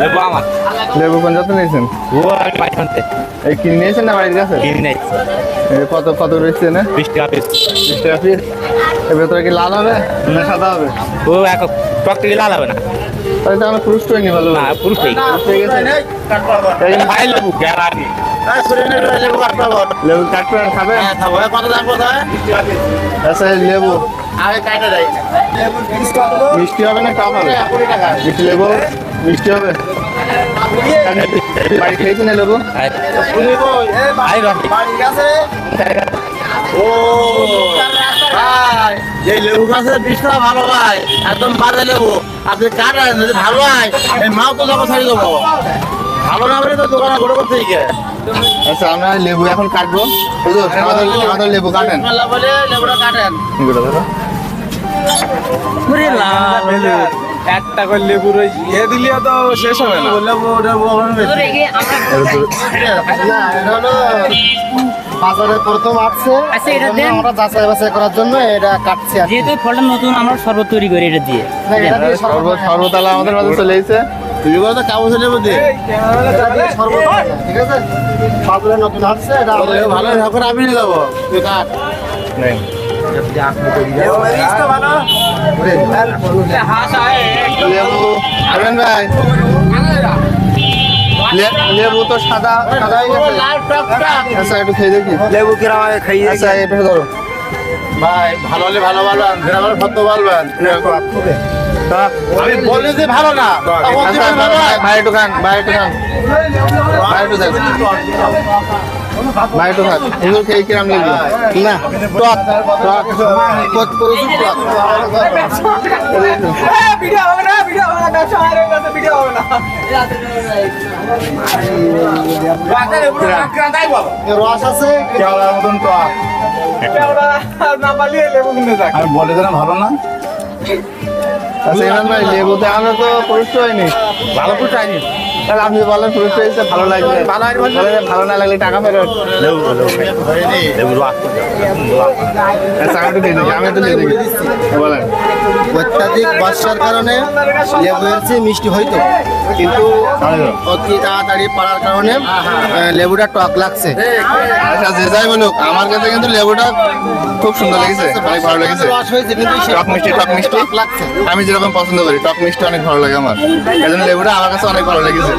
লেবু আমার। লেবু কোন যত নিয়েছেন? ও আমি পাইছানতে এই কিনে নিয়েছেন না বাড়ির কাছে? কিনি নাই এই কত কত রয়েছে না বিশ টাকা পিস বিশ টাকা পিস এর ভেতরে কি লাল হবে না সাদা হবে? ও এক লাল হবে না। তাহলে তো আমরা পুরুষ হয়নি ভালো না পুরো ঠিক ঠিক আছে এই ভাই লেবু গ্যারান্টি লেবু কাটবে খাবে? হ্যাঁ কত দাম আচ্ছা লেবু। মিষ্টি হবে না টক হবে? মিষ্টি লেবু? মিষ্টি হবে? বাড়ি রকি বাড়ির কাছে ও ভাই এই লেবু গাছের বীজটা ভালো ভাই একদম বাজে লেবু। আপনি কাটেন যদি ভালো হয় এই মাও তো ছাড়িয়ে দেবো। ভালো না বলে তো দোকানে করতে আচ্ছা আমরা লেবু এখন কাটবো। আমাদের আমাদের লেবু কাটেন। বলে লেবুটা কাটেন। একটা করে লেবুর ওই ইয়ে দিলেও তো শেষ হবে না। লেবু লেবু না এটা হলো বাজারে প্রথম আসছে আচ্ছা, এটা দেন। আমরা যাচাই বাছাই করার জন্য এটা কাটছি আর যেহেতু ফলটা নতুন আমরা শরবত তৈরি করি এটা দিয়ে। না, এটা দিয়ে সর্ব শরবত সর্বতালা আমাদের মাঝে চলে এসেছে তুমি বলো তো কাগজ লেবু দিয়ে। শরবত ঠিক আছে? বাজারে নতুন আসছে এটা ভালো এখন আমি নিয়ে যাব। তুই কাট। নেই। লেবু ভাই লেবু তো সাদা আচ্ছা একটু খেয়ে দেখি। লেবু কিরম খাইয়ে আচ্ছা এটা ধরো ভাই ভালো হলে ভালো সত্য বলবেন আমি বললে যে ভালো না ভালো ভাই একটু খান। ভাই একটু খান। ভাই একটু একটু খান এগুলো খেয়ে কিরাম লাগবে না টক টক কত প্রচুর টক। ভিডিও হবে না ভিডিও হবে না ব্যবসা বাইরে গেছে ভিডিও হবে না রস আছে? কেওড়ার মতন টক। ওরা না পালিয়ে লেবু কিনে যাক আমি বলে দিলাম ভালো না? আচ্ছা ইমরান ভাই লেবুতে আমরা তো পুরুষ হয়নি ভালো ফুট হয়নি তাহলে আপনি বলেন পুরুষ হয়েছে ভালো লাগবে ভালো হয়নি বললে? ভালো না লাগলে টাকা ফেরত লেবু লেবু আচ্ছা আমি একটু দিয়ে দিই আমি একটু দিয়ে বলেন অত্যাধিক বর্ষার কারণে লেবু চেয়ে মিষ্টি হইতো। কিন্তু অতি তাড়াতাড়ি পাড়ার কারণে লেবুটা টক লাগছে। আচ্ছা যে যাই বলুক আমার কাছে কিন্তু লেবুটা খুব সুন্দর লেগেছে অনেক ভালো লেগেছে। টক মিষ্টি টক মিষ্টি। লাগছে। আমি যেরকম পছন্দ করি টক মিষ্টি অনেক ভালো লাগে আমার। এই জন্য লেবুটা আমার কাছে অনেক ভালো লেগেছে।